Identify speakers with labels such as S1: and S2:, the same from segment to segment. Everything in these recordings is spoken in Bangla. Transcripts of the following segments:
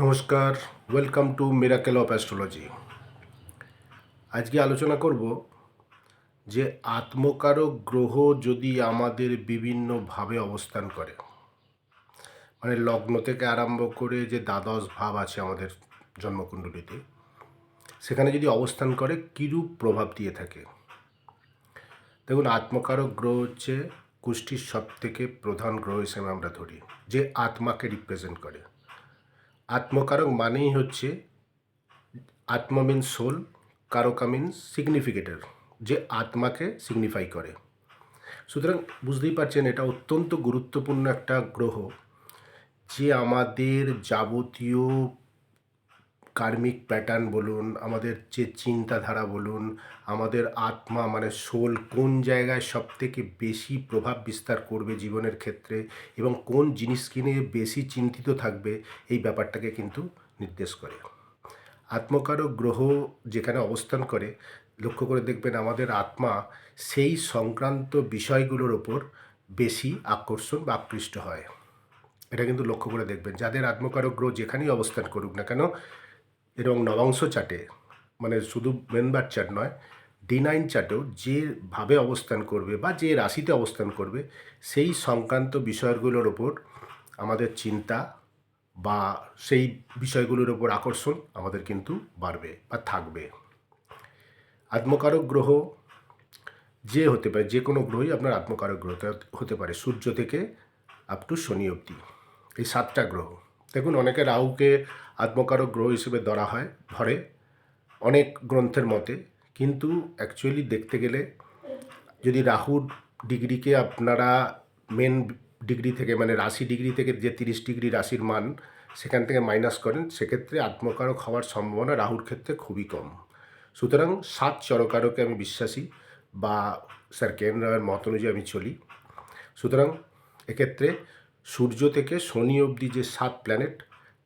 S1: নমস্কার welcome to miracle of astrology আজকে আলোচনা করব যে আত্মকারক গ্রহ যদি আমাদের বিভিন্নভাবে অবস্থান করে মানে লগ্ন থেকে আরম্ভ করে যে দ্বাদশ ভাব আছে আমাদের জন্মকুণ্ডলিতে, সেখানে যদি অবস্থান করে, কীরূপ প্রভাব দিয়ে থাকে? দেখুন, আত্মকারক গ্রহ হচ্ছে কুষ্টির সব থেকে প্রধান গ্রহ হিসেবে আমরা ধরি, যে আত্মাকে রিপ্রেজেন্ট করে। আত্মকারক মানেই হচ্ছে আত্ম মিন সোল কারকা মিন সিগনিফিকেটার যে আত্মাকে সিগনিফাই করে। সুতরাং বুঝতেই পারছেন এটা অত্যন্ত গুরুত্বপূর্ণ একটা গ্রহ, যে আমাদের যাবতীয় কার্মিক প্যাটার্ন বলুন, আমাদের যে চিন্তাধারা বলুন, আমাদের আত্মা মানে সোল কোন জায়গায় সব থেকে বেশি প্রভাব বিস্তার করবে জীবনের ক্ষেত্রে এবং কোন জিনিসকে নিয়ে বেশি চিন্তিত থাকবে, এই ব্যাপারটাকে কিন্তু নির্দেশ করে। আত্মকারক গ্রহ যেখানে অবস্থান করে, লক্ষ্য করে দেখবেন আমাদের আত্মা সেই সংক্রান্ত বিষয়গুলোর ওপর বেশি আকর্ষণ বা আকৃষ্ট হয়। এটা কিন্তু লক্ষ্য করে দেখবেন। যাদের আত্মকারক গ্রহ যেখানেই অবস্থান করুক না কেন এবং নবাংশ চার্টে মানে শুধু মেনবার চার্ট নয় ডি নাইন চার্টেও যেভাবে অবস্থান করবে বা যে রাশিতে অবস্থান করবে, সেই সংক্রান্ত বিষয়গুলোর ওপর আমাদের চিন্তা বা সেই বিষয়গুলোর ওপর আকর্ষণ আমাদের কিন্তু বাড়বে বা থাকবে। আত্মকারক গ্রহ, যে হতে পারে, যে কোনো গ্রহই আপনার আত্মকারক গ্রহ হতে পারে, সূর্য থেকে আপ টু শনি অবধি। এই সাতটা গ্রহ। দেখুন, অনেকে রাহুকে আত্মকারক গ্রহ হিসেবে ধরা হয়, ধরে অনেক গ্রন্থের মতে। কিন্তু অ্যাকচুয়ালি দেখতে গেলে যদি রাহুর ডিগ্রিকে আপনারা মেন ডিগ্রি থেকে মানে রাশি ডিগ্রি থেকে যে তিরিশ ডিগ্রি রাশির মান সেখান থেকে মাইনাস করেন, সেক্ষেত্রে আত্মকারক হওয়ার সম্ভাবনা রাহুর ক্ষেত্রে খুবই কম। সুতরাং সাত চরকারকে আমি বিশ্বাসী বা স্যার কেন রায়ের মত অনুযায়ী আমি চলি। সুতরাং এক্ষেত্রে সূর্য থেকে শনি অবধি যে সাত প্ল্যানেট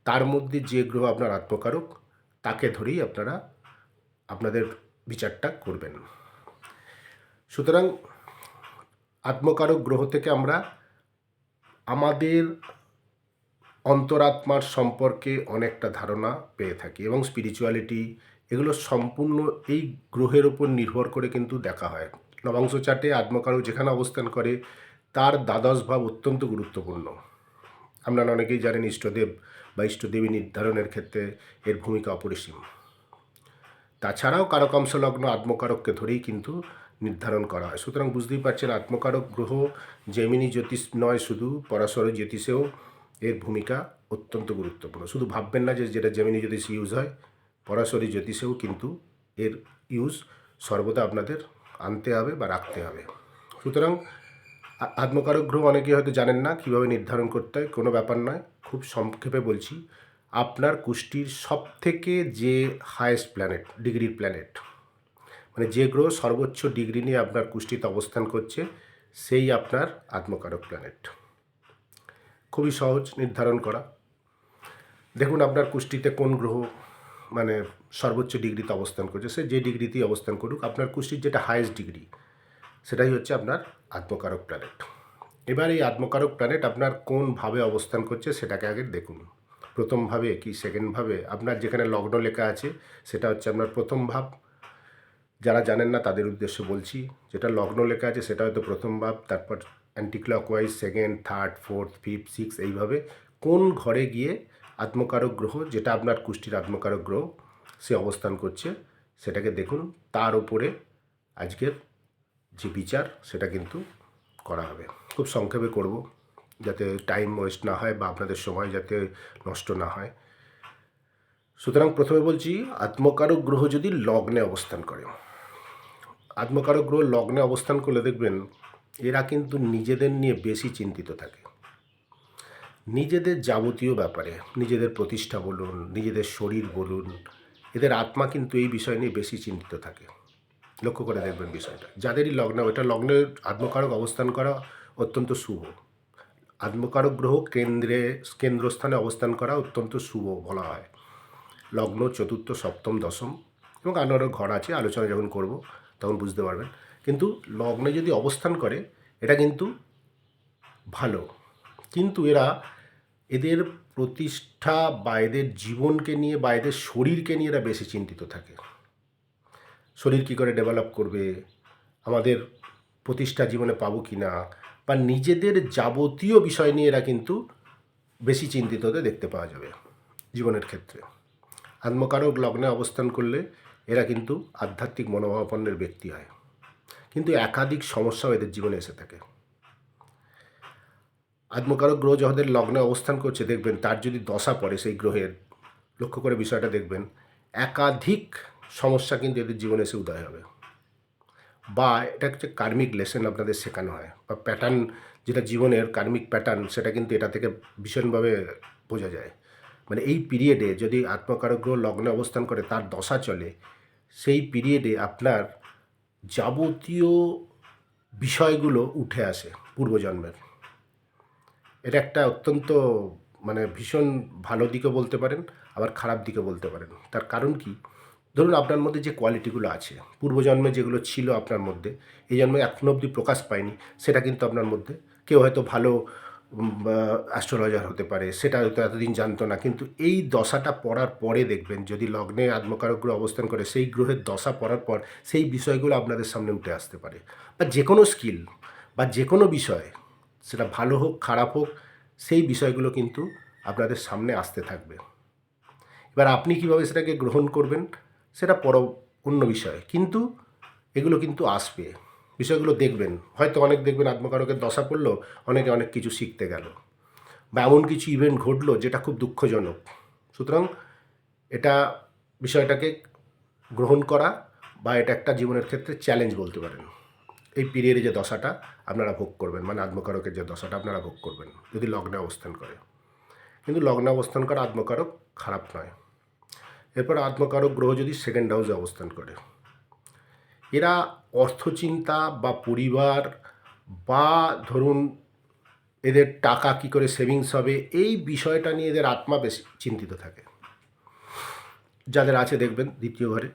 S1: তার মধ্যে যে গ্রহ আপনার আত্মকারক, তাকে ধরেই আপনারা আপনাদের বিচারটা করবেন। সুতরাং আত্মকারক গ্রহ থেকে আমরা আমাদের অন্তরাত্মার সম্পর্কে অনেকটা ধারণা পেয়ে থাকি এবং স্পিরিচুয়ালিটি এগুলো সম্পূর্ণ এই গ্রহের উপর নির্ভর করে কিন্তু দেখা হয়। নবাংশ চার্টে আত্মকারক যেখানে অবস্থান করে তার দ্বাদশ ভাব অত্যন্ত গুরুত্বপূর্ণ। আপনারা অনেকেই জানেন ইষ্টদেব বা ইষ্টদেবী নির্ধারণের ক্ষেত্রে এর ভূমিকা অপরিসীম। তাছাড়াও কারকাংশ লগ্ন আত্মকারককে ধরেই কিন্তু নির্ধারণ করা হয়। সুতরাং বুঝতেই পারছেন, আত্মকারক গ্রহ জেমিনি জ্যোতিষ নয়, শুধু পরাশর জ্যোতিষেও এর ভূমিকা অত্যন্ত গুরুত্বপূর্ণ। শুধু ভাববেন না যে যেটা জেমিনি জ্যোতিষ ইউজ হয়, পরাশরী জ্যোতিষেও কিন্তু এর ইউজ সর্বদা আপনাদের আনতে হবে বা রাখতে হবে। সুতরাং আত্মকারক গ্রহ অনেকে হয়তো জানেন না, কীভাবে নির্ধারণ করতে হয়, কোনো ব্যাপার নয়। খুব সংক্ষেপে বলছি, আপনার কুষ্টির সব থেকে যে হায়েস্ট প্ল্যানেট ডিগ্রির প্ল্যানেট মানে যে গ্রহ সর্বোচ্চ ডিগ্রি নিয়ে আপনার কুষ্টিতে অবস্থান করছে, সেই আপনার আত্মকারক প্ল্যানেট খুবই সহজ নির্ধারণ করা। দেখুন, আপনার কুষ্টিতে কোন গ্রহ মানে সর্বোচ্চ ডিগ্রিতে অবস্থান করছে, সে যে ডিগ্রিতেই অবস্থান করুক, আপনার কুষ্টির যেটা হায়েস্ট ডিগ্রি সেটাই হচ্ছে আপনার আত্মকারক প্ল্যানেট এবার এই আত্মকারক প্ল্যানেট আপনার কোন ভাবে অবস্থান করছে সেটাকে আগে দেখুন। প্রথম ভাবে কি সেকেন্ড ভাবে? আপনার যেখানে লগ্ন লেখা আছে, সেটা হচ্ছে আপনার প্রথম ভাব। যারা জানেন না, তাদের উদ্দেশ্যে বলছি, যেটা লগ্ন লেখা আছে, সেটা হয়তো প্রথম ভাব, তারপর anti clockwise second third fourth fifth six এইভাবে কোন ঘরে গিয়ে আত্মকারক গ্রহ, যেটা আপনার কুষ্টির আত্মকারক গ্রহ, সে অবস্থান করছে, সেটাকে দেখুন। তার উপরে আজকের যে বিচার, সেটা কিন্তু করা হবে। খুব সংক্ষেপে করব, যাতে টাইম ওয়েস্ট না হয় বা আপনাদের সময় যাতে নষ্ট না হয়। সুতরাং প্রথমে বলছি, আত্মকারক গ্রহ যদি লগ্নে অবস্থান করে। আত্মকারক গ্রহ লগ্নে অবস্থান করলে দেখবেন, এরা কিন্তু নিজেদের নিয়ে বেশি চিন্তিত থাকে। নিজেদের যাবতীয় ব্যাপারে, নিজেদের প্রতিষ্ঠা বলুন, নিজেদের শরীর বলুন, এদের আত্মা কিন্তু এই বিষয় নিয়ে বেশি চিন্তিত থাকে। লক্ষ্য করে দেখবেন বিষয়টা। যাদেরই লগ্ন এটা লগ্নের আত্মকারক অবস্থান করা অত্যন্ত শুভ। আত্মকারক গ্রহ কেন্দ্রে, কেন্দ্রস্থানে অবস্থান করা অত্যন্ত শুভ বলা হয়। লগ্ন, চতুর্থ, সপ্তম, দশম এবং আরও ঘর আছে, আলোচনা যখন করব তখন বুঝতে পারবেন। কিন্তু লগ্নে যদি অবস্থান করে, এটা কিন্তু ভালো। কিন্তু এরা এদের প্রতিষ্ঠা বা এদের জীবনকে নিয়ে বা এদের শরীরকে নিয়ে এরা বেশি চিন্তিত থাকে। শরীর কী করে ডেভেলপ করবে? আমাদের প্রতিষ্ঠা জীবনে পাবো কি না? বা নিজেদের যাবতীয় বিষয় নিয়ে এরা কিন্তু বেশি চিন্তিত হতে দেখতে পাওয়া যাবে জীবনের ক্ষেত্রে। আত্মকারক লগ্নে অবস্থান করলে এরা কিন্তু আধ্যাত্মিক মনোভাবাপন্নের ব্যক্তি হয়। কিন্তু একাধিক সমস্যাও এদের জীবনে এসে থাকে। আত্মকারক গ্রহ যাদের লগ্নে অবস্থান করছে, দেখবেন তার যদি দশা পড়ে সেই গ্রহের, লক্ষ্য করে বিষয়টা দেখবেন, একাধিক সমস্যা কিন্তু এদের জীবনে এসে উদয় হবে। বা এটা হচ্ছে কার্মিক লেসন আপনাদের শেখানো হয়, বা প্যাটার্ন যেটা জীবনের কার্মিক প্যাটার্ন সেটা কিন্তু এটা থেকে ভীষণভাবে বোঝা যায়। মানে এই পিরিয়ডে যদি আত্মকারক গ্রহ লগ্নে অবস্থান করে, তার দশা চলে, সেই পিরিয়ডে আপনার যাবতীয় বিষয়গুলো উঠে আসে পূর্বজন্মের। এটা একটা অত্যন্ত মানে ভীষণ ভালো দিকে বলতে পারেন, আবার খারাপ দিকে বলতে পারেন। তার কারণ কি? ধরুন আপনার মধ্যে যে কোয়ালিটিগুলো আছে পূর্বজন্মে যেগুলো ছিল আপনার মধ্যে, এই জন্মে এখনও অবধি প্রকাশ পায়নি, সেটা কিন্তু আপনার মধ্যে। কেউ হয়তো ভালো অ্যাস্ট্রোলজার হতে পারে, সেটা হয়তো এতদিন জানতো না, কিন্তু এই দশাটা পড়ার পরে দেখবেন, যদি লগ্নে আত্মকারক গ্রহ অবস্থান করে, সেই গ্রহের দশা পড়ার পর, সেই বিষয়গুলো আপনাদের সামনে উঠে আসতে পারে। বা যে কোনো স্কিল বা যে কোনো বিষয়, সেটা ভালো হোক, খারাপ হোক, সেই বিষয়গুলো কিন্তু আপনাদের সামনে আসতে থাকবে। এবার আপনি কীভাবে সেটাকে গ্রহণ করবেন? সেটা পর অন্য বিষয়। কিন্তু এগুলো কিন্তু আসবে। বিষয়গুলো দেখবেন। হয়তো অনেক দেখবেন আত্মকারকের দশা পড়ল, অনেকে অনেক কিছু শিখতে গেল। বা এমন কিছু ইভেন্ট ঘটলো যেটা খুব দুঃখজনক। সুতরাং এটা বিষয়টাকে গ্রহণ করা বা এটা একটা জীবনের ক্ষেত্রে চ্যালেঞ্জ বলতে পারেন। এই পিরিয়ডে যে দশাটা আপনারা ভোগ করবেন মানে আত্মকারকের যে দশাটা আপনারা ভোগ করবেন, যদি লগ্নে অবস্থান করে। কিন্তু লগ্নে অবস্থান করা আত্মকারক খারাপ নয়। এরপর আত্মকারক গ্রহ যদি সেকেন্ড হাউসে অবস্থান করে। এরা অর্থচিন্তা বা পরিবার বা ধরুন এদের টাকা কি করে সেভিংস হবে, এই বিষয়টা নিয়ে এদের আত্মা বেশি চিন্তিত থাকে। যাদের আছে দেখবেন দ্বিতীয় ঘরে।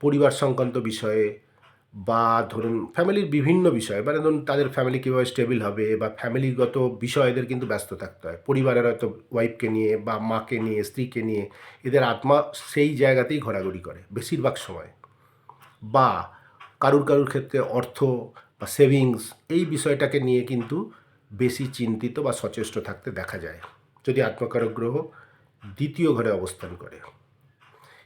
S1: পরিবার সংক্রান্ত বিষয়ে বা ধরুন ফ্যামিলির বিভিন্ন বিষয় মানে ধরুন তাদের ফ্যামিলি কীভাবে স্টেবিল হবে বা ফ্যামিলিগত বিষয় এদের কিন্তু ব্যস্ত থাকতে হয়। পরিবারের হয়তো ওয়াইফকে নিয়ে বা মাকে নিয়ে, স্ত্রীকে নিয়ে এদের আত্মা সেই জায়গাতেই ঘোরাঘুরি করে বেশিরভাগ সময়। বা কারুর কারুর ক্ষেত্রে অর্থ বা সেভিংস এই বিষয়টাকে নিয়ে কিন্তু বেশি চিন্তিত বা সচেষ্ট থাকতে দেখা যায়, যদি আত্মকারক গ্রহ দ্বিতীয় ঘরে অবস্থান করে।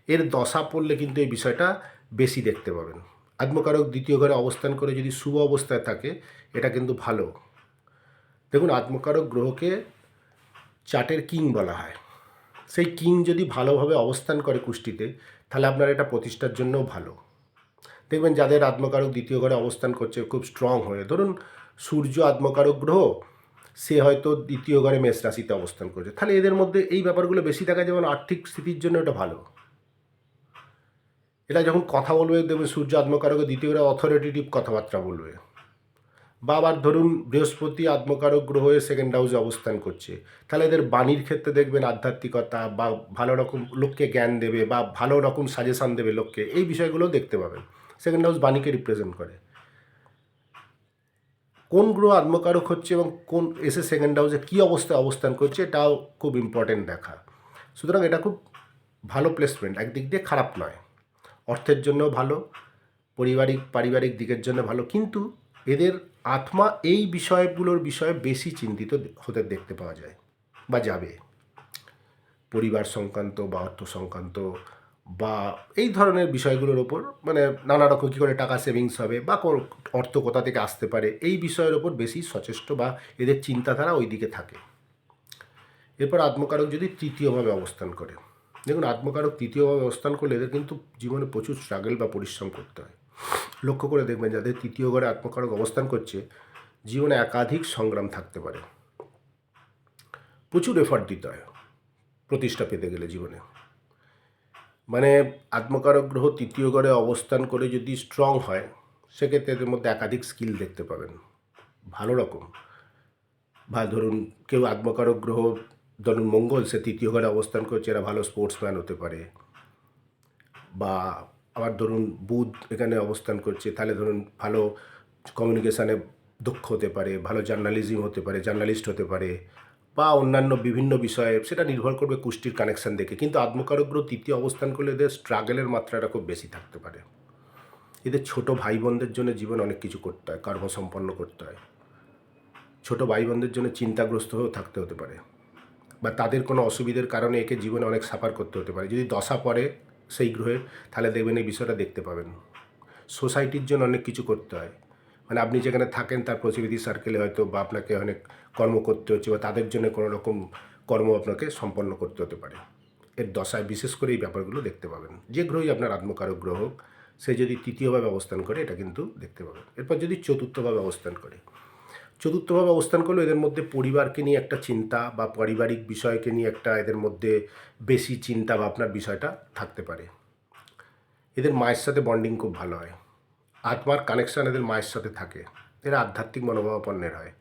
S1: এর দশা পড়লে কিন্তু এই বিষয়টা বেশি দেখতে পাবেন। আত্মকারক দ্বিতীয় ঘরে অবস্থান করে যদি শুভ অবস্থায় থাকে, এটা কিন্তু ভালো। দেখুন, আত্মকারক গ্রহকে চার্টের কিং বলা হয়। সেই কিং যদি ভালোভাবে অবস্থান করে কুষ্টিতে, তাহলে আপনার এটা প্রতিষ্ঠার জন্যও ভালো। দেখবেন, যাদের আত্মকারক দ্বিতীয় ঘরে অবস্থান করছে, খুব স্ট্রং হয়ে, ধরুন, সূর্য আত্মকারক গ্রহ, সে হয়তো দ্বিতীয় ঘরে মেষ রাশিতে অবস্থান করছে। তাহলে এদের মধ্যে এই ব্যাপারগুলো বেশি দেখা যেমন আর্থিক স্থিতির জন্য এটা ভালো। এটা যখন কথা বলবে দেখবেন সূর্য আত্মকারক দ্বিতীয় ঘরে অথরিটেটিভ কথাবার্তা বলবে। বা আবার ধরুন বৃহস্পতি আত্মকারক গ্রহ সেকেন্ড হাউসে অবস্থান করছে। তাহলে এদের বাণীর ক্ষেত্রে দেখবেন আধ্যাত্মিকতা বা ভালো রকম লোককে জ্ঞান দেবে বা ভালো রকম সাজেশান দেবে লোককে, এই বিষয়গুলো দেখতে পাবেন। সেকেন্ড হাউস বাণীকে রিপ্রেজেন্ট করে। কোন গ্রহ আত্মকারক হচ্ছে এবং কোন এসে সেকেন্ড হাউসে কী অবস্থায় অবস্থান করছে, এটাও খুব ইম্পর্টেন্ট দেখা। সুতরাং এটা খুব ভালো প্লেসমেন্ট একদিক দিয়ে খারাপ নয়। অর্থের জন্য ভালো, পারিবারিক পারিবারিক দিকের জন্য ভালো, কিন্তু এদের আত্মা এই বিষয়গুলোর বিষয়ে বেশি চিন্তিত হতে দেখতে পাওয়া যায় বা যাবে। পরিবার সংক্রান্ত বা অর্থ সংক্রান্ত বা এই ধরনের বিষয়গুলোর ওপর মানে নানা রকম কী করে টাকা সেভিংস হবে বা অর্থ কোথা থেকে আসতে পারে, এই বিষয়ের ওপর বেশি সচেষ্ট বা এদের চিন্তাধারা ওই দিকে থাকে। এরপর আত্মকারক যদি তৃতীয়ভাবে অবস্থান করে দেখুন, আত্মকারক তৃতীয়ভাবে অবস্থান করলে এদের কিন্তু জীবনে প্রচুর স্ট্রাগল বা পরিশ্রম করতে হয়। লক্ষ্য করে দেখবেন, যাদের তৃতীয় ঘরে আত্মকারক অবস্থান করছে, জীবনে একাধিক সংগ্রাম থাকতে পারে। প্রচুর এফার্ট দিতে হয় প্রতিষ্ঠা পেতে গেলে জীবনে। মানে আত্মকারক গ্রহ তৃতীয় ঘরে অবস্থান করে যদি স্ট্রং হয়, সেক্ষেত্রে এদের মধ্যে একাধিক স্কিল দেখতে পাবেন। ভালো রকম। বা ধরুন, কেউ আত্মকারক গ্রহ ধরুন মঙ্গল, সে তৃতীয় ঘরে অবস্থান করছে, এরা ভালো স্পোর্টসম্যান হতে পারে। বা আবার ধরুন বুধ এখানে অবস্থান করছে, তাহলে ধরুন ভালো কমিউনিকেশানে দক্ষ হতে পারে, ভালো জার্নালিজম হতে পারে জার্নালিস্ট হতে পারে, বা অন্যান্য বিভিন্ন বিষয়ে সেটা নির্ভর করবে কুষ্টির কানেকশান দেখে। কিন্তু আত্মকারক গ্রহ তৃতীয় অবস্থান করলে এদের স্ট্রাগলের মাত্রাটা খুব বেশি থাকতে পারে। এদের ছোট ভাই বোনদের জন্য জীবন অনেক কিছু করতে হয়, কর্মসম্পন্ন করতে হয়। ছোট ভাই বোনদের জন্য চিন্তাগ্রস্ত হয়েও থাকতে হতে পারে। বা তাদের কোনো অসুবিধার কারণে একে জীবনে অনেক সাফার করতে হতে পারে। যদি দশা পড়ে সেই গ্রহের তাহলে দেখবেন এই বিষয়টা দেখতে পাবেন। সোসাইটির জন্য অনেক কিছু করতে হয়। মানে আপনি যেখানে থাকেন, তার প্রতিবেদী সার্কেলে হয়তো বা আপনাকে অনেক কর্ম করতে হচ্ছে বা তাদের জন্য কোনো রকম কর্ম আপনাকে সম্পন্ন করতে হতে পারে। এর দশায় বিশেষ করে এই ব্যাপারগুলো দেখতে পাবেন। যে গ্রহই আপনার আত্মকারক গ্রহ সে যদি তৃতীয়ভাবে অবস্থান করে, এটা কিন্তু দেখতে পাবেন। এরপর যদি চতুর্থভাবে অবস্থান করে চতুর্থভাবে অবস্থান করলে, এদের মধ্যে পরিবারকে নিয়ে একটা চিন্তা বা পারিবারিক বিষয়কে নিয়ে একটা এদের মধ্যে বেশি চিন্তা ভাবনার বিষয়টা থাকতে পারে। এদের মায়ের সাথে বন্ডিং খুব ভালো হয়। আত্মার কানেকশান এদের মায়ের সাথে থাকে। এরা আধ্যাত্মিক মনোভাবাপন্নের হয়।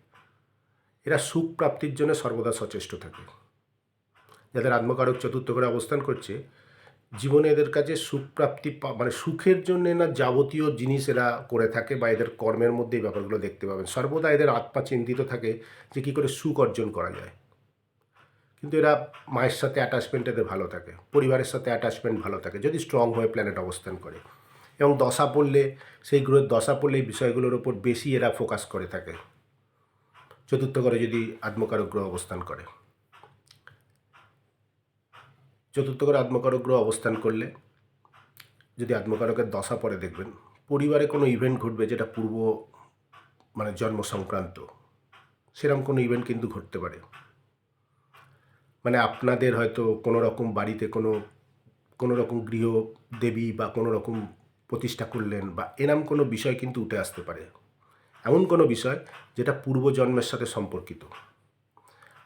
S1: এরা সুখ প্রাপ্তির জন্য সর্বদা সচেষ্ট থাকে। যাদের আত্মকারক চতুর্থ করে অবস্থান করছে জীবনে এদের কাছে সুখ প্রাপ্তি পা- মানে সুখের জন্য না যাবতীয় জিনিস এরা করে থাকে বা এদের কর্মের মধ্যে এই ব্যাপারগুলো দেখতে পাবেন। সর্বদা এদের আত্মা চিন্তিত থাকে যে কী করে সুখ অর্জন করা যায়। কিন্তু এরা মায়ের সাথে অ্যাটাচমেন্ট এদের ভালো থাকে, পরিবারের সাথে অ্যাটাচমেন্ট ভালো থাকে, যদি স্ট্রং হয়ে প্ল্যানেট অবস্থান করে। এবং দশা পড়লে, সেই গ্রহের দশা পড়লে এই বিষয়গুলোর ওপর বেশি এরা ফোকাস করে থাকে। চতুর্থ করে যদি আত্মকারক গ্রহ অবস্থান করে। চতুর্থ করে আত্মকারক গ্রহ অবস্থান করলে যদি আত্মকারকের দশা পরে দেখবেন, পরিবারে কোনো ইভেন্ট ঘটবে যেটা পূর্ব মানে জন্ম সংক্রান্ত সেরকম কোনো ইভেন্ট কিন্তু ঘটতে পারে। মানে আপনাদের হয়তো কোনো রকম বাড়িতে কোনো কোনো রকম গৃহ দেবী বা কোনো রকম প্রতিষ্ঠা করলেন বা এরম কোনো বিষয় কিন্তু উঠে আসতে পারে। এমন কোনো বিষয় যেটা পূর্বজন্মের সাথে সম্পর্কিত।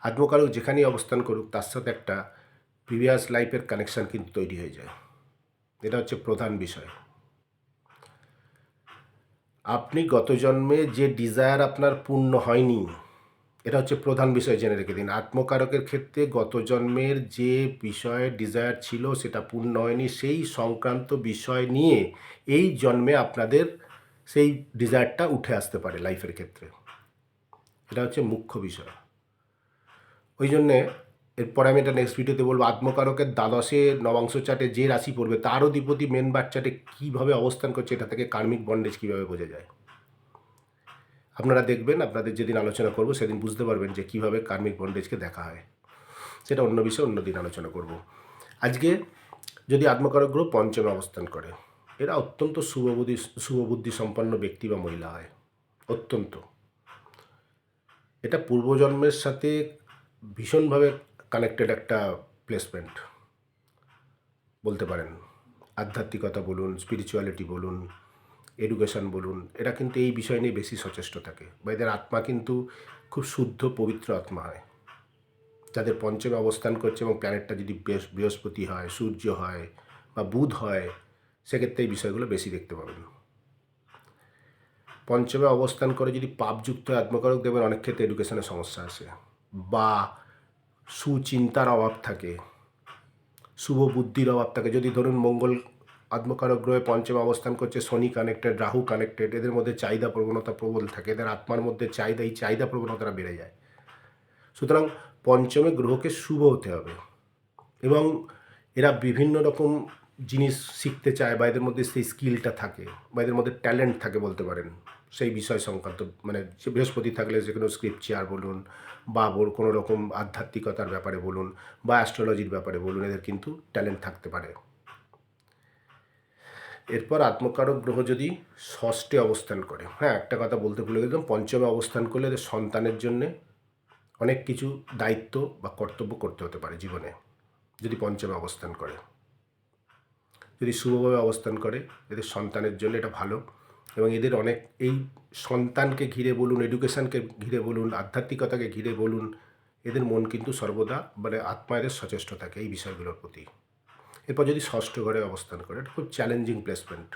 S1: আত্মকারক যেখানেই অবস্থান করুক, তার সাথে একটা প্রিভিয়াস লাইফের কানেকশান কিন্তু তৈরি হয়ে যায়। এটা হচ্ছে প্রধান বিষয়। আপনি গত জন্মে যে ডিজায়ার আপনার পূর্ণ হয়নি, এটা হচ্ছে প্রধান বিষয় জেনে রেখে দিন। আত্মকারকের ক্ষেত্রে গত জন্মের যে বিষয়ে ডিজায়ার ছিল, সেটা পূর্ণ হয়নি। সেই সংক্রান্ত বিষয় নিয়ে এই জন্মে আপনাদের সেই ডিজায়ারটা উঠে আসতে পারে লাইফের ক্ষেত্রে। এটা হচ্ছে মুখ্য বিষয়। ওই জন্যে এরপরে আমি এটা নেক্সট ভিডিওতে বলব। আত্মকারকের দ্বাদশে নবাংশ চাটে যে রাশি পড়বে তার অধিপতি মেন বার চাটে কীভাবে অবস্থান করছে এটা থেকে কার্মিক বন্ডেজ কীভাবে বোঝা যায়? আপনারা দেখবেন, আপনাদের যেদিন আলোচনা করব, সেদিন বুঝতে পারবেন যে কীভাবে কার্মিক বন্ডেজকে দেখা হয়। সেটা অন্য বিষয়ে অন্য দিন আলোচনা করব। আজকে যদি আত্মকারক গ্রহ পঞ্চমে অবস্থান করে, এরা অত্যন্ত শুভবুদ্ধি শুভবুদ্ধি সম্পন্ন ব্যক্তি বা মহিলা হয়। অত্যন্ত। এটা পূর্বজন্মের সাথে ভীষণভাবে কানেক্টেড একটা প্লেসমেন্ট বলতে পারেন, আধ্যাত্মিকতা বলুন স্পিরিচুয়ালিটি বলুন এডুকেশন বলুন এরা কিন্তু এই বিষয় নিয়ে বেশি সচেষ্ট থাকে। বা এদের আত্মা কিন্তু খুব শুদ্ধ, পবিত্র আত্মা হয়। যাদের পঞ্চমে অবস্থান করছে এবং প্ল্যানেটটা যদি বৃহস্পতি হয়, সূর্য হয় বা বুধ হয়, সেক্ষেত্রে এই বিষয়গুলো বেশি দেখতে পাবেন। পঞ্চমে অবস্থান করে যদি পাপযুক্ত আত্মকারক দেবেন অনেক ক্ষেত্রে এডুকেশনের সমস্যা আসে বা সুচিন্তার অভাব থাকে, শুভ বুদ্ধির অভাব থাকে। যদি ধরুন মঙ্গল আত্মকারক গ্রহে পঞ্চম অবস্থান করছে, শনি কানেক্টেড রাহু কানেক্টেড এদের মধ্যে চাহিদা প্রবণতা প্রবল থাকে, এদের আত্মার মধ্যে চাহিদা, এই চাহিদা প্রবণতাটা বেড়ে যায়। সুতরাং পঞ্চমে গ্রহকে শুভ হতে হবে এবং এরা বিভিন্ন রকম জিনিস শিখতে চায় বা এদের মধ্যে সেই স্কিলটা থাকে বা এদের মধ্যে ট্যালেন্ট থাকে বলতে পারেন। সেই বিষয় সংক্রান্ত মানে বৃহস্পতি থাকলে যে কোনো স্ক্রিপচার বলুন বা কোনো রকম আধ্যাত্মিকতার ব্যাপারে বলুন বা অ্যাস্ট্রোলজির ব্যাপারে বলুন, এদের কিন্তু ট্যালেন্ট থাকতে পারে। এরপর আত্মকারক গ্রহ যদি ষষ্ঠে অবস্থান করে হ্যাঁ একটা কথা বলতে ভুলে গেলাম, পঞ্চমে অবস্থান করলে এদের সন্তানের জন্যে অনেক কিছু দায়িত্ব বা কর্তব্য করতে হতে পারে জীবনে, যদি পঞ্চমে অবস্থান করে। যদি শুভভাবে অবস্থান করে, এদের সন্তানের জন্য এটা ভালো। এবং এদের অনেক, এই সন্তানকে ঘিরে বলুন এডুকেশনকে ঘিরে বলুন, আধ্যাত্মিকতাকে ঘিরে বলুন, এদের মন কিন্তু সর্বদা মানে আত্মা এদের সচেষ্ট থাকে এই বিষয়গুলোর প্রতি। এরপর যদি ষষ্ঠ ঘরে অবস্থান করে এটা খুব চ্যালেঞ্জিং প্লেসমেন্ট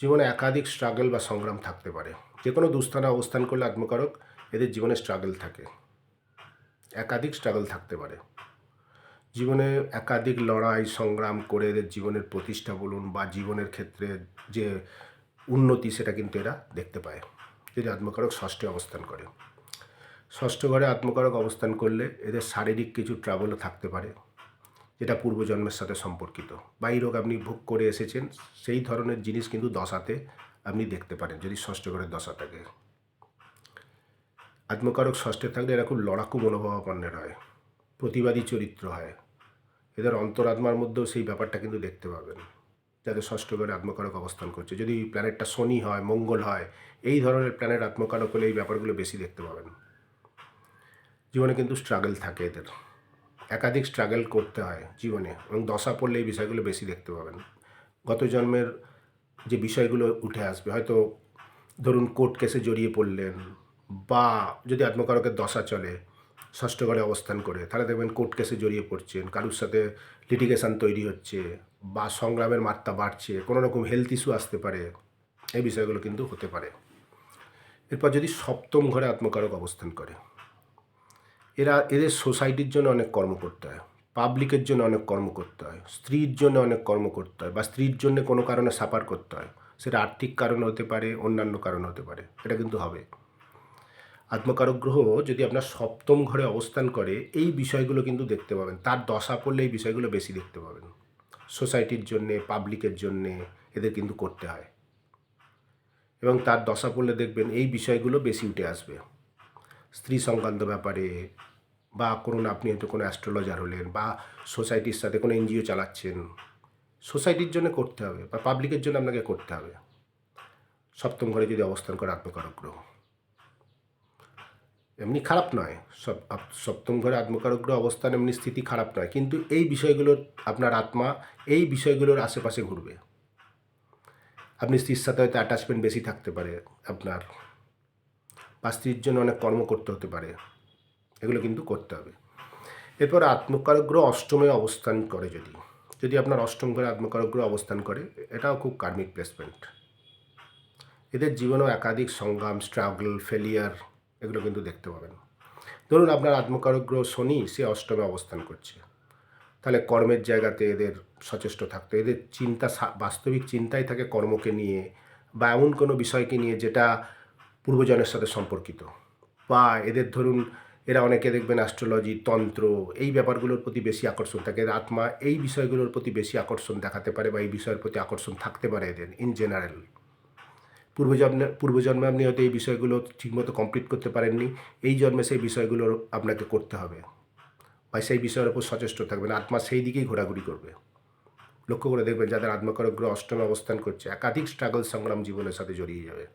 S1: জীবনে একাধিক স্ট্রাগল বা সংগ্রাম থাকতে পারে। যে কোনো দুস্থানে অবস্থান করলে আত্মকারক এদের জীবনে স্ট্রাগল থাকে। একাধিক স্ট্রাগল থাকতে পারে। জীবনে একাধিক লড়াই, সংগ্রাম করে এদের জীবনের প্রতিষ্ঠা বলুন বা জীবনের ক্ষেত্রে যে উন্নতি সেটা কিন্তু এরা দেখতে পায়। যদি আত্মকারক ষষ্ঠে অবস্থান করে। ষষ্ঠ ঘরে আত্মকারক অবস্থান করলে এদের শারীরিক কিছু ট্রাবলও থাকতে পারে, যেটা পূর্বজন্মের সাথে সম্পর্কিত। বা এই রোগ আপনি ভোগ করে এসেছেন, সেই ধরনের জিনিস কিন্তু দশাতে আপনি দেখতে পারেন, যদি ষষ্ঠ ঘরের দশা থাকে। আত্মকারক ষষ্ঠে থাকলে এরা খুব লড়াকু মনোভাবাপন্নের হয়, প্রতিবাদী চরিত্র হয়। এদের অন্তরাত্মার মধ্যেও সেই ব্যাপারটা কিন্তু দেখতে পাবেন। যাদের ষষ্ঠ ঘরে আত্মকারক অবস্থান করছে। যদি প্ল্যানেটটা শনি হয়, মঙ্গল হয়, এই ধরনের প্ল্যানেট আত্মকারক হলে এই ব্যাপারগুলো বেশি দেখতে পাবেন। জীবনে কিন্তু স্ট্রাগল থাকে এদের। একাধিক স্ট্রাগল করতে হয় জীবনে এবং দশা পড়লে এই বিষয়গুলো বেশি দেখতে পাবেন। গত জন্মের যে বিষয়গুলো উঠে আসবে, হয়তো ধরুন কোর্ট কেসে জড়িয়ে পড়লেন বা যদি আত্মকারকের দশা চলে ষষ্ঠ ঘরে অবস্থান করে। তাহলে দেখবেন কোর্ট কেসে জড়িয়ে পড়ছেন, কারুর সাথে লিটিগেশন তৈরি হচ্ছে বা সংগ্রামের মাত্রা বাড়ছে, কোনো রকম হেলথ ইস্যু আসতে পারে, এই বিষয়গুলো কিন্তু হতে পারে। এরপর যদি সপ্তম ঘরে আত্মকারক অবস্থান করে, এরা, এদের সোসাইটির জন্য অনেক কর্ম করতে হয় পাবলিকের জন্য অনেক কর্ম করতে হয়, স্ত্রীর জন্য অনেক কর্ম করতে হয় বা স্ত্রীর জন্য কোনো কারণে সাফার করতে হয়, সেটা আর্থিক কারণ হতে পারে, অন্যান্য কারণ হতে পারে, এটা কিন্তু হবে। আত্মকারক গ্রহ যদি আপনার সপ্তম ঘরে অবস্থান করে, এই বিষয়গুলো কিন্তু দেখতে পাবেন। তার দশা পড়লে এই বিষয়গুলো বেশি দেখতে পাবেন। সোসাইটির জন্যে, পাবলিকের জন্যে এদের কিন্তু করতে হয়। এবং তার দশা পড়লে দেখবেন এই বিষয়গুলো বেশি উঠে আসবে। স্ত্রী সংক্রান্ত ব্যাপারে বা করুন আপনি হয়তো কোনো অ্যাস্ট্রোলজার হলেন বা সোসাইটির সাথে কোনো এনজিও চালাচ্ছেন, সোসাইটির জন্য করতে হবে বা পাবলিকের জন্য আপনাকে করতে হবে। সপ্তম ঘরে যদি অবস্থান করে আত্মকারক গ্রহ এমনি খারাপ নয়। সব সপ্তম ঘরে আত্মকারক গ্রহ অবস্থান এমনি স্থিতি খারাপ নয়। কিন্তু এই বিষয়গুলোর আপনার আত্মা এই বিষয়গুলোর আশেপাশে ঘুরবে। আপনি স্ত্রীর সাথে হয়তো অ্যাটাচমেন্ট বেশি থাকতে পারে, আপনার বা স্ত্রীর জন্য অনেক কর্ম করতে হতে পারে। এগুলো কিন্তু করতে হবে। এরপর আত্মকারক গ্রহ অষ্টমে অবস্থান করে যদি যদি আপনার অষ্টম ঘরে আত্মকারক গ্রহ অবস্থান করে, এটাও খুব কার্মিক প্লেসমেন্ট এদের জীবনেও একাধিক সংগ্রাম স্ট্রাগল ফেলিয়ার এগুলো কিন্তু দেখতে পাবেন। ধরুন আপনার আত্মকারক গ্রহ শনি, সে অষ্টমে অবস্থান করছে। তাহলে কর্মের জায়গাতে এদের সচেষ্ট থাকতে, এদের চিন্তা বাস্তবিক চিন্তাই থাকে কর্মকে নিয়ে বা এমন কোনো বিষয়কে নিয়ে যেটা পূর্বজনের সাথে সম্পর্কিত। বা এদের ধরুন এরা অনেকে দেখবেন অ্যাস্ট্রোলজি তন্ত্র, এই ব্যাপারগুলোর প্রতি বেশি আকর্ষণ থাকে। এর আত্মা এই বিষয়গুলোর প্রতি বেশি আকর্ষণ দেখাতে পারে বা এই বিষয়ের প্রতি আকর্ষণ থাকতে পারে এদের ইন জেনারেল পূর্বজন্মে পূর্বজন্মে আপনি হয়তো এই বিষয়গুলো ঠিকমতো কমপ্লিট করতে পারেননি। এই জন্মে সেই বিষয়গুলো আপনাকে করতে হবে। বা সেই বিষয়ের উপর সচেষ্ট থাকবেন। আত্মা সেই দিকেই ঘোরাঘুরি করবে। লক্ষ্য করে দেখবেন যাদের আত্মকারক গ্রহ অষ্টমে অবস্থান করছে, একাধিক স্ট্রাগল সংগ্রাম জীবনের সাথে জড়িয়ে যাবে।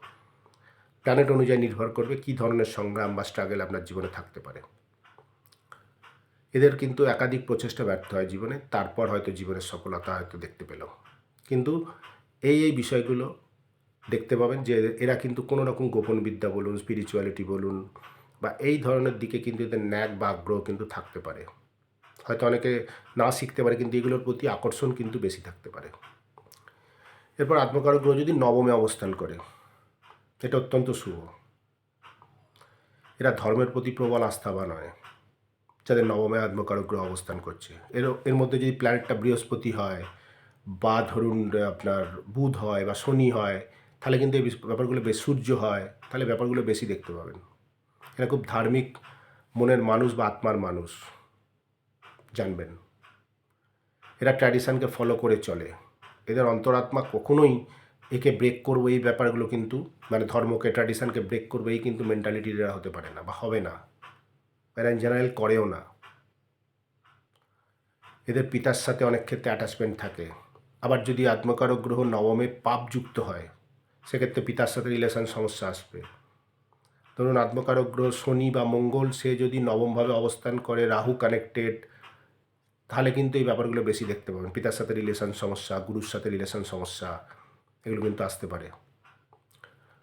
S1: প্ল্যানেট অনুযায়ী নির্ভর করবে কী ধরনের সংগ্রাম বা স্ট্রাগল আপনার জীবনে থাকতে পারে। এদের কিন্তু একাধিক প্রচেষ্টা ব্যর্থ হয় জীবনে। তারপর হয়তো জীবনের সফলতা হয়তো দেখতে পেল। কিন্তু এই এই বিষয়গুলো দেখতে পাবেন যে এরা কিন্তু কোনো রকম গোপন বিদ্যা বলুন স্পিরিচুয়ালিটি বলুন, বা এই ধরনের দিকে কিন্তু এদের ন্যাক বা আগ্রহ কিন্তু থাকতে পারে। হয়তো অনেকে না শিখতে পারে, কিন্তু এগুলোর প্রতি আকর্ষণ কিন্তু বেশি থাকতে পারে। এরপর আত্মকারক গ্রহ যদি নবমে অবস্থান করে, এটা অত্যন্ত শুভ। এরা ধর্মের প্রতি প্রবল আস্থাবান হয়, যাদের নবমে আত্মকারক গ্রহ অবস্থান করছে। এর এর মধ্যে যদি প্ল্যানেটটা বৃহস্পতি হয়, বা ধরুন, আপনার বুধ হয়, বা শনি হয় তাহলে কিন্তু এই ব্যাপারগুলো বেশ সূর্য হয়, তাহলে ব্যাপারগুলো বেশি দেখতে পাবেন। এরা খুব ধার্মিক মনের মানুষ বা আত্মার মানুষ, জানবেন। এরা ট্র্যাডিশনকে ফলো করে চলে। এদের অন্তরাত্মা কখনোই একে ব্রেক করব এই ব্যাপারগুলো কিন্তু মানে ধর্মকে, ট্র্যাডিশনকে ব্রেক করবে এই কিন্তু মেন্টালিটি এরা হতে পারে না বা হবে না। এরা ইন জেনারেল করেও না। এদের পিতার সাথে অনেক ক্ষেত্রে অ্যাটাচমেন্ট থাকে। আবার যদি আত্মকারক গ্রহ নবমে পাপযুক্ত হয় সেক্ষেত্রে পিতার সাথে রিলেশন সমস্যা আসবে। ধরুন আত্মকারক গ্রহ শনি বা মঙ্গল, সে যদি নবমভাবে অবস্থান করে, রাহু কানেক্টেড তাহলে কিন্তু এই ব্যাপারগুলো বেশি দেখতে পাবেন। পিতার সাথে রিলেশন সমস্যা, গুরুর সাথে রিলেশন সমস্যা, এগুলো কিন্তু আসতে পারে।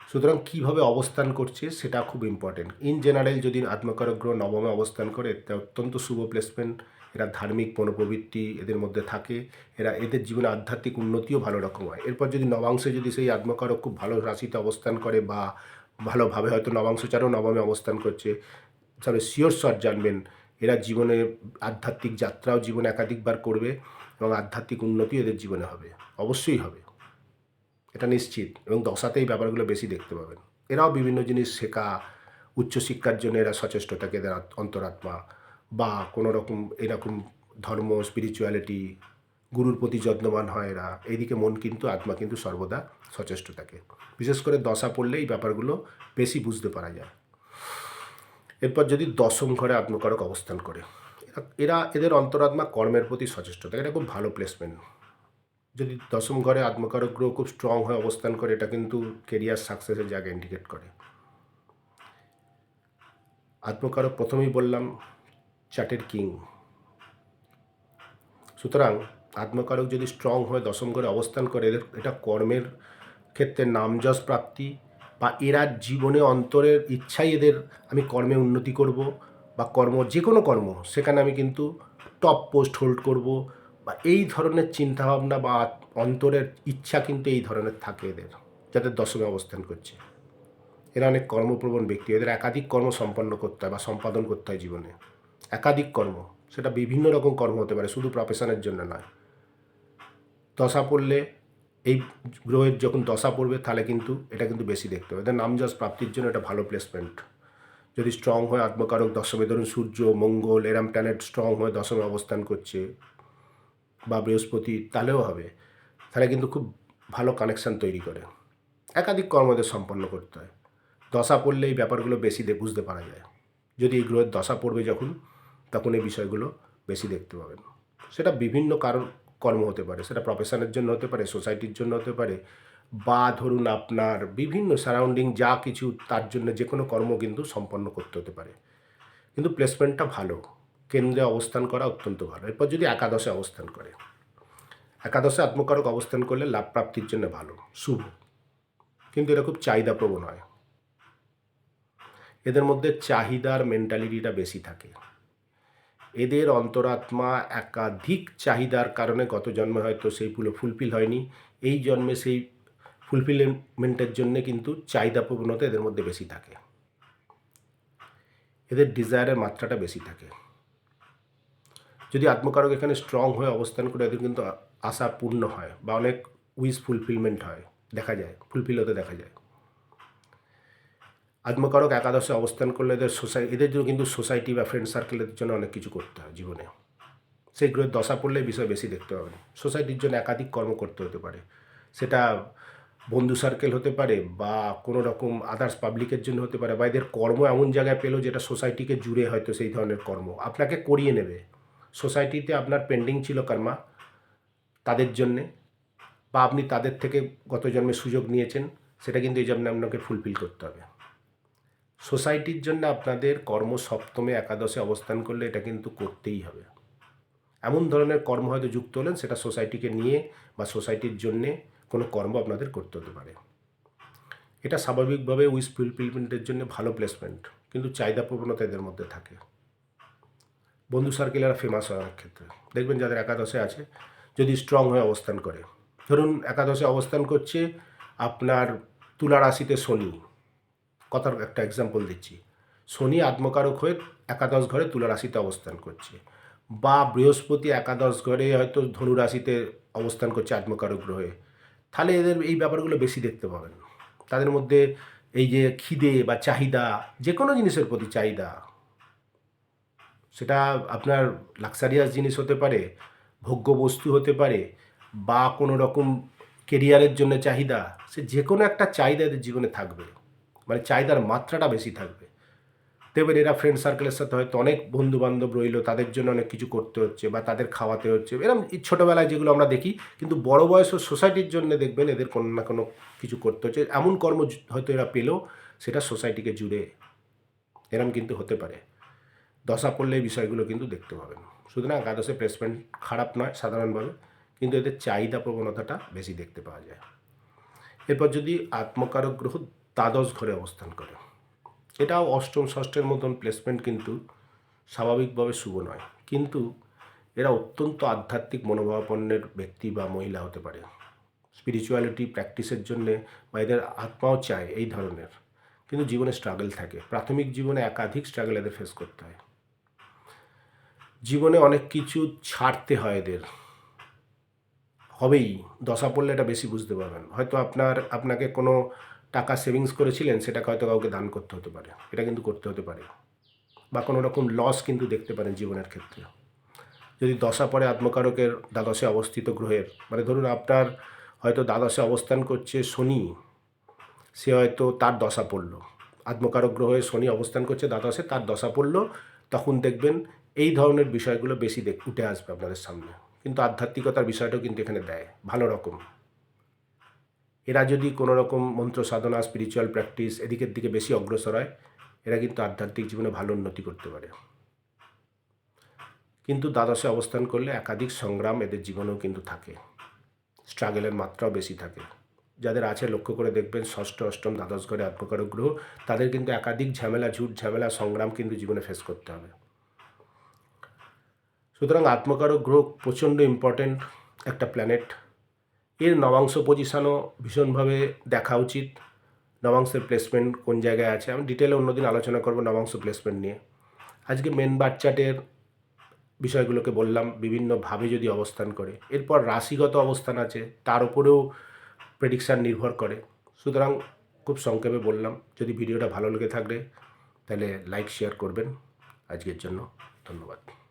S1: সুতরাং কীভাবে অবস্থান করছে সেটা খুব ইম্পর্টেন্ট ইন জেনারেল যদি আত্মকারক গ্রহ নবমে অবস্থান করে তা অত্যন্ত শুভ প্লেসমেন্ট এরা ধার্মিক মনোপ্রবৃত্তি এদের মধ্যে থাকে। এরা, এদের জীবনে আধ্যাত্মিক উন্নতিও ভালো রকম হয়। এরপর যদি নবাংশে যদি সেই আত্মকারক খুব ভালো রাশিতে অবস্থান করে বা ভালোভাবে হয়তো নবাংশ নবাংশচারও নবমে অবস্থান করছে, তাহলে শিওর শট জানবেন, এরা জীবনে আধ্যাত্মিক যাত্রাও জীবনে একাধিকবার করবে এবং আধ্যাত্মিক উন্নতি এদের জীবনে হবে। অবশ্যই হবে। এটা নিশ্চিত এবং দশাতেই ব্যাপারগুলো বেশি দেখতে পাবেন। এরাও বিভিন্ন জিনিস শেখা, উচ্চশিক্ষার জন্য এরা সচেষ্ট থাকে এদের অন্তরাত্মা। বা কোনো রকম এরকম ধর্ম স্পিরিচুয়ালিটি গুরুর প্রতি যত্নবান হয় এরা। এইদিকে মন কিন্তু, আত্মা কিন্তু সর্বদা সচেষ্ট থাকে। বিশেষ করে দশা পড়লে এই ব্যাপারগুলো বেশি বুঝতে পারা যায়। এরপর যদি দশম ঘরে আত্মকারক অবস্থান করে, এরা- এদের অন্তরাত্মা কর্মের প্রতি সচেষ্ট থাকে। এটা খুব ভালো প্লেসমেন্ট যদি দশম ঘরে আত্মকারক গ্রহ খুব স্ট্রং হয়ে অবস্থান করে, এটা কিন্তু কেরিয়ার সাকসেসের জায়গা ইন্ডিকেট করে। আত্মকারক প্রথমেই বললাম চার্টের কিং সুতরাং আত্মকারক যদি স্ট্রং হয়ে দশম ঘরে অবস্থান করে, এদের, এটা কর্মের ক্ষেত্রে নামযশ প্রাপ্তি বা এরা জীবনে অন্তরের ইচ্ছাই এদের আমি কর্মে উন্নতি করব বা কর্ম যে কোনো কর্ম, সেখানে আমি কিন্তু টপ পোস্ট হোল্ড করব বা এই ধরনের চিন্তাভাবনা বা অন্তরের ইচ্ছা কিন্তু এই ধরনের থাকে এদের যাদের দশমে অবস্থান করছে। এরা অনেক কর্মপ্রবণ ব্যক্তি, এদের একাধিক কর্ম সম্পন্ন করতে হয় বা সম্পাদন করতে হয় জীবনে। একাধিক কর্ম, সেটা বিভিন্ন রকম কর্ম হতে পারে, শুধু প্রফেশনের জন্য নয়। দশা পড়লে এই গ্রহের যখন দশা পড়বে, তাহলে কিন্তু এটা কিন্তু বেশি দেখতে হবে। এদের নামযশ প্রাপ্তির জন্য এটা ভালো প্লেসমেন্ট যদি স্ট্রং হয়, আত্মকারক, দশমে ধরুন সূর্য, মঙ্গল, এরাম প্ল্যানেট স্ট্রং হয়ে, দশমে অবস্থান করছে, বা বৃহস্পতি, তাহলেও হবে। তাহলে কিন্তু খুব ভালো কানেকশান তৈরি করে। একাধিক কর্মদের সম্পন্ন করতে হয়। দশা পড়লে এই ব্যাপারগুলো বেশি বুঝতে পারা যায়। যদি এই গ্রহের দশা পড়বে যখন তখন এই বিষয়গুলো বেশি দেখতে পাবেন। সেটা বিভিন্ন কারণ, কর্ম হতে পারে, সেটা প্রফেশনের জন্য হতে পারে সোসাইটির জন্য হতে পারে, বা ধরুন আপনার বিভিন্ন সারাউন্ডিং যা কিছু তার জন্য যে কোনো কর্ম কিন্তু সম্পন্ন করতে হতে পারে। কিন্তু প্লেসমেন্টটা ভালো, কেন্দ্রে অবস্থান করা অত্যন্ত ভালো। এরপর যদি একাদশে অবস্থান করে, একাদশে আত্মকারক অবস্থান করলে লাভ প্রাপ্তির জন্য ভালো, শুভ। কিন্তু এরা খুব চাহিদা প্রবণ হয়। এদের মধ্যে চাহিদার মেন্টালিটিটা বেশি থাকে। এদের অন্তরাত্মা একাধিক চাহিদার কারণে গত জন্মে হয়তো সেই সেইগুলো ফুলফিল হয়নি। এই জন্মে সেই ফুলফিলমেন্টের জন্য কিন্তু চাহিদা প্রবণতা এদের মধ্যে বেশি থাকে। এদের ডিজায়ারের মাত্রাটা বেশি থাকে। যদি আত্মকারক এখানে স্ট্রং হয়ে অবস্থান করে, এদের কিন্তু আশা পূর্ণ হয় বা অনেক উইস ফুলফিলমেন্ট হয়। দেখা যায়, ফুলফিল হতে দেখা যায়। আত্মকারক একাদশে অবস্থান করলে এদের সোসাই, এদের জন্য কিন্তু সোসাইটি বা ফ্রেন্ড সার্কেলের জন্য অনেক কিছু করতে হয় জীবনে। সেই গ্রহের দশা পড়লে বিষয় বেশি দেখতে পাবেন সোসাইটির জন্য একাধিক কর্ম করতে হতে পারে। সেটা বন্ধু সার্কেল হতে পারে বা কোনো রকম আদার্স পাবলিকের জন্য হতে পারে বা এদের কর্ম এমন জায়গায় পেল যেটা সোসাইটিকে জুড়ে হয়তো সেই ধরনের কর্ম। আপনাকে করিয়ে নেবে। সোসাইটিতে আপনার পেন্ডিং ছিল কর্মা তাদের জন্যে বা আপনি তাদের থেকে গত জন্মে সুযোগ নিয়েছেন, সেটা কিন্তু এই জন্য আপনাকে ফুলফিল করতে হবে। সোসাইটির জন্য আপনাদের কর্ম সপ্তমে একাদশে অবস্থান করলে এটা কিন্তু করতেই হবে। এমন ধরনের কর্ম হয়তো যুক্ত হলেন, সেটা সোসাইটিকে নিয়ে বা সোসাইটির জন্যে কোনো কর্ম আপনাদের করতে হতে পারে। এটা স্বাভাবিকভাবে উইস ফুলফিলমেন্টের জন্য ভালো প্লেসমেন্ট, কিন্তু চাহিদা প্রবণতা এদের মধ্যে থাকে। বন্ধু সার্কেলেরা ফেমাস অনেক ক্ষেত্রে। দেখবেন যাদের একাদশে আছে, যদি স্ট্রং হয়ে অবস্থান করে। ধরুন, একাদশে অবস্থান করছে আপনার তুলা রাশিতে শনি। কথার একটা এক্সাম্পল দিচ্ছি। শনি আত্মকারক হয়ে একাদশ ঘরে তুলা রাশিতে অবস্থান করছে। বা বৃহস্পতি একাদশ ঘরে হয়তো ধনু রাশিতে অবস্থান করছে আত্মকারক গ্রহে। তাহলে এদের এই ব্যাপারগুলো বেশি দেখতে পাবেন। তাদের মধ্যে এই যে খিদে বা চাহিদা যে কোনো জিনিসের প্রতি চাহিদা। সেটা আপনার লাক্সারিয়াস জিনিস হতে পারে, ভোগ্য বস্তু হতে পারে, বা কোনো রকম কেরিয়ারের জন্য চাহিদা, সে যে কোনো একটা চাহিদা এদের জীবনে থাকবে। মানে চাহিদার মাত্রাটা বেশি থাকবে। দেখবেন এরা ফ্রেন্ড সার্কেলের সাথে হয়তো অনেক বন্ধু বান্ধব রইল, তাদের জন্য অনেক কিছু করতে হচ্ছে বা তাদের খাওয়াতে হচ্ছে। এরকম ছোটোবেলায় যেগুলো আমরা দেখি, কিন্তু বড় বয়স ও সোসাইটির জন্য দেখবেন এদের কোনো না কোনো কিছু করতে হচ্ছে। এমন কর্ম হয়তো এরা পেলেও সেটা সোসাইটিকে জুড়ে এরম কিন্তু হতে পারে। দশা পড়লে এই বিষয়গুলো কিন্তু দেখতে পাবেন। সুতরাং একাদশে প্লেসমেন্ট খারাপ নয়, সাধারণভাবে, কিন্তু এদের চাহিদা প্রবণতাটা বেশি দেখতে পাওয়া যায়। এরপর যদি আত্মকারক গ্রহ দ্বাদশ ঘরে অবস্থান করে। এটাও অষ্টম, ষষ্ঠের মতন প্লেসমেন্ট কিন্তু স্বাভাবিকভাবে শুভ নয়। কিন্তু এরা অত্যন্ত আধ্যাত্মিক মনোভাবাপন্নের ব্যক্তি বা মহিলা হতে পারে। স্পিরিচুয়ালিটি প্র্যাকটিসের জন্যে বা এদের আত্মাও চায় এই ধরনের। কিন্তু জীবনে স্ট্রাগল থাকে। প্রাথমিক জীবনে একাধিক স্ট্রাগল এদের ফেস করতে হয়। জীবনে অনেক কিছু ছাড়তে হয় এদের। হবেই। দশা পড়লে এটা বেশি বুঝতে পারবেন। হয়তো আপনার, আপনাকে কোনো টাকা সেভিংস করেছিলেন, সেটাকে হয়তো কাউকে দান করতে হতে পারে। এটা কিন্তু করতে হতে পারে। বা কোনো রকম লস কিন্তু দেখতে পারেন জীবনের ক্ষেত্রে। যদি দশা পরে আত্মকারকের দ্বাদশে অবস্থিত গ্রহের মানে ধরুন আপনার হয়তো দ্বাদশে অবস্থান করছে শনি, সে হয়তো তার দশা পড়ল। আত্মকারক গ্রহে শনি অবস্থান করছে দ্বাদশে, তার দশা পড়ল, তখন দেখবেন এই ধরনের বিষয়গুলো বেশি দেখ, উঠে আসবে আপনাদের সামনে। কিন্তু আধ্যাত্মিকতার বিষয়টাও কিন্তু এখানে দেয়, ভালো রকম। এরা যদি কোনো রকম মন্ত্র সাধনা স্পিরিচুয়াল প্র্যাকটিস এদিকের দিকে বেশি অগ্রসর হয়, এরা কিন্তু আধ্যাত্মিক জীবনে ভালো উন্নতি করতে পারে। কিন্তু দ্বাদশে অবস্থান করলে একাধিক সংগ্রাম এদের জীবনেও কিন্তু থাকে। স্ট্রাগলের মাত্রাও বেশি থাকে। যাদের আছে, লক্ষ্য করে দেখবেন, ষষ্ঠ, অষ্টম, দ্বাদশ ঘরে আত্মকারক গ্রহ, তাদের কিন্তু একাধিক ঝামেলা, ঝুট ঝামেলা, সংগ্রাম কিন্তু জীবনে ফেস করতে হবে। সুতরাং আত্মকারক গ্রহ প্রচণ্ড ইম্পর্ট্যান্ট একটা প্ল্যানেট এর নবাংশ পজিশনও ভীষণভাবে দেখা উচিত। নবাংশের প্লেসমেন্ট কোন জায়গায় আছে? আমি ডিটেলে অন্যদিন আলোচনা করব নবাংশ প্লেসমেন্ট নিয়ে। আজকে মেন বাচ্চাটের বিষয়গুলোকে বললাম, বিভিন্নভাবে যদি অবস্থান করে। এরপর রাশিগত অবস্থান আছে, তার উপরেও প্রেডিকশান নির্ভর করে। সুতরাং খুব সংক্ষেপে বললাম, যদি ভিডিওটা ভালো লেগে থাকলে তাহলে লাইক শেয়ার করবেন। আজকের জন্য ধন্যবাদ।